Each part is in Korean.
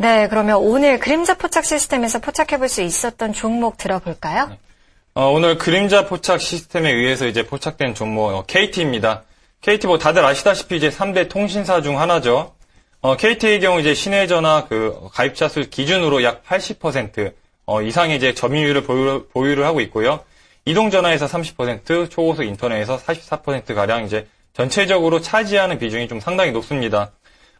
네, 그러면 오늘 그림자 포착 시스템에서 포착해 볼 수 있었던 종목 들어볼까요? 어, 오늘 그림자 포착 시스템에 의해서 이제 포착된 종목 KT입니다. KT 뭐 다들 아시다시피 이제 3대 통신사 중 하나죠. 어, KT의 경우 이제 시내 전화 그 가입자 수 기준으로 약 80% 어, 이상의 이제 점유율을 보유, 보유를 하고 있고요. 이동 전화에서 30%, 초고속 인터넷에서 44% 가량 이제 전체적으로 차지하는 비중이 좀 상당히 높습니다.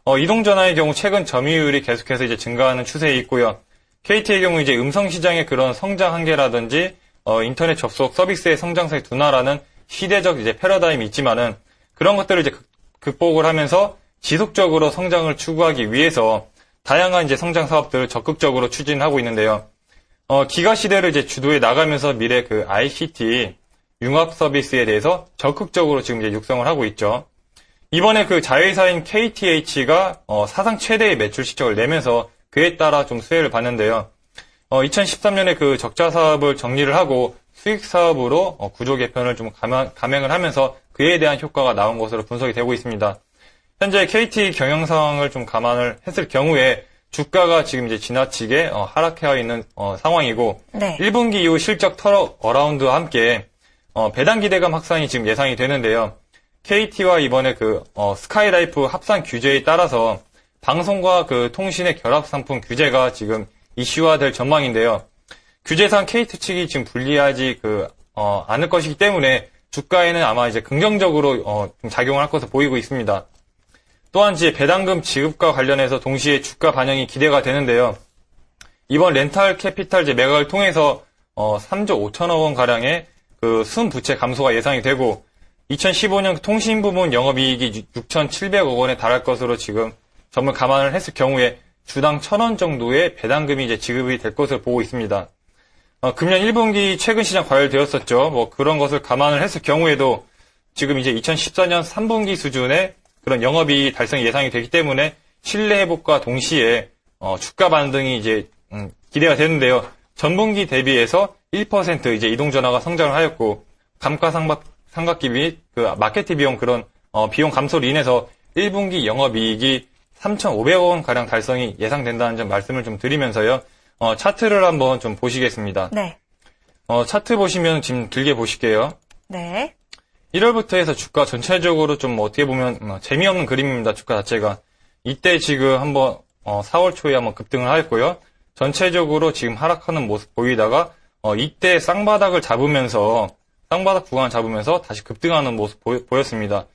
어, 이동 전화의 경우 최근 점유율이 계속해서 이제 증가하는 추세에 있고요. KT의 경우 이제 음성 시장의 그런 성장 한계라든지 어, 인터넷 접속 서비스의 성장세의 둔화라는 시대적 이제 패러다임이 있지만은 그런 것들을 이제 극- 극복을 하면서 지속적으로 성장을 추구하기 위해서 다양한 이제 성장 사업들을 적극적으로 추진하고 있는데요. 어, 기가 시대를 이제 주도해 나가면서 미래 그 ICT 융합 서비스에 대해서 적극적으로 지금 이제 육성을 하고 있죠. 이번에 그 자회사인 KTH가 어, 사상 최대의 매출 실적을 내면서 그에 따라 좀 수혜를 받는데요. 2013년에 그 적자 사업을 정리를 하고 수익 사업으로 어, 구조 개편을 좀 감행, 감행을 하면서 그에 대한 효과가 나온 것으로 분석이 되고 있습니다. 현재 KT 경영 상황을 좀 감안을 했을 경우에 주가가 지금 이제 지나치게 어, 하락해 있는 어, 상황이고 네. 1분기 이후 실적 털어 어라운드와 함께 어, 배당 기대감 확산이 지금 예상이 되는데요. KT와 이번에 그 어, 스카이라이프 합산 규제에 따라서 방송과 그 통신의 결합 상품 규제가 지금 이슈화될 전망인데요. 규제상 KT 측이 지금 불리하지 그 어, 않을 것이기 때문에 주가에는 아마 이제 긍정적으로 어, 좀 작용을 할 것으로 보이고 있습니다. 또한 이제 배당금 지급과 관련해서 동시에 주가 반영이 기대가 되는데요. 이번 렌탈 캐피탈 이제 매각을 통해서 어, 3조 5천억 원 가량의 그 순부채 감소가 예상이 되고 2015년 통신 부문 영업이익이 6,700억 원에 달할 것으로 지금 점을 감안을 했을 경우에 주당 1,000원 정도의 배당금이 이제 지급이 될 것으로 보고 있습니다. 어, 금년 1분기 최근 시장 과열되었었죠. 뭐 그런 것을 감안을 했을 경우에도 지금 이제 2014년 3분기 수준의 그런 영업이익 달성이 예상이 되기 때문에 신뢰 회복과 동시에 어, 주가 반등이 이제 음, 기대가 되는데요. 전분기 대비해서 1% 이제 이동전화가 성장을 하였고 감가상각 상각기 및 그 마케팅 비용 그런 어, 비용 감소로 인해서 1분기 영업이익이 3,500억 원 가량 달성이 예상된다는 점 말씀을 좀 드리면서요. 어, 차트를 한번 좀 보시겠습니다. 네. 어, 차트 보시면 지금 길게 보실게요. 네. 1월부터 해서 주가 전체적으로 좀 어떻게 보면 어, 재미없는 그림입니다. 주가 자체가. 이때 지금 한번 어, 4월 초에 한번 급등을 하였고요. 전체적으로 지금 하락하는 모습 보이다가 어, 이때 쌍바닥을 잡으면서 쌍바닥 구간을 잡으면서 다시 급등하는 모습 보였, 습니다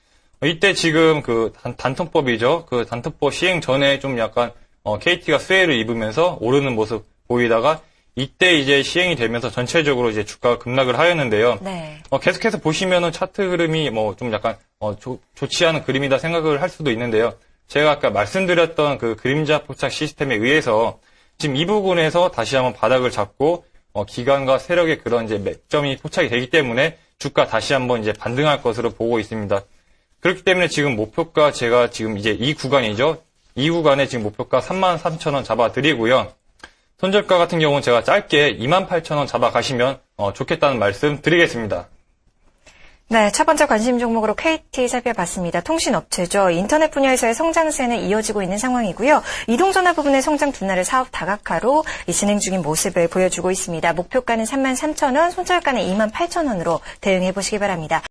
이때 지금 그 단, 통법이죠그 단통법 시행 전에 좀 약간 KT가 수혜를 입으면서 오르는 모습 보이다가 이때 이제 시행이 되면서 전체적으로 이제 주가가 급락을 하였는데요. 네. 어, 계속해서 보시면은 차트 흐름이 뭐 좀 약간 어, 좋- 좋지 않은 그림이다 생각을 할 수도 있는데요. 제가 아까 말씀드렸던 그 그림자 포착 시스템에 의해서 지금 이 부분에서 다시 한번 바닥을 잡고 어, 기관과 세력의 그런 이제 맥점이 포착이 되기 때문에 주가 다시 한번 이제 반등할 것으로 보고 있습니다. 그렇기 때문에 지금 목표가 제가 지금 이제 이 구간이죠. 이 구간에 지금 목표가 33,000원 잡아드리고요. 손절가 같은 경우는 제가 짧게 28,000원 잡아가시면 어, 좋겠다는 말씀 드리겠습니다. 네, 첫 번째 관심 종목으로 KT 살펴봤습니다. 통신업체죠. 인터넷 분야에서의 성장세는 이어지고 있는 상황이고요. 이동전화 부분의 성장 둔화를 사업 다각화로 이 진행 중인 모습을 보여주고 있습니다. 목표가는 33,000원, 손절가는 28,000원으로 대응해 보시기 바랍니다.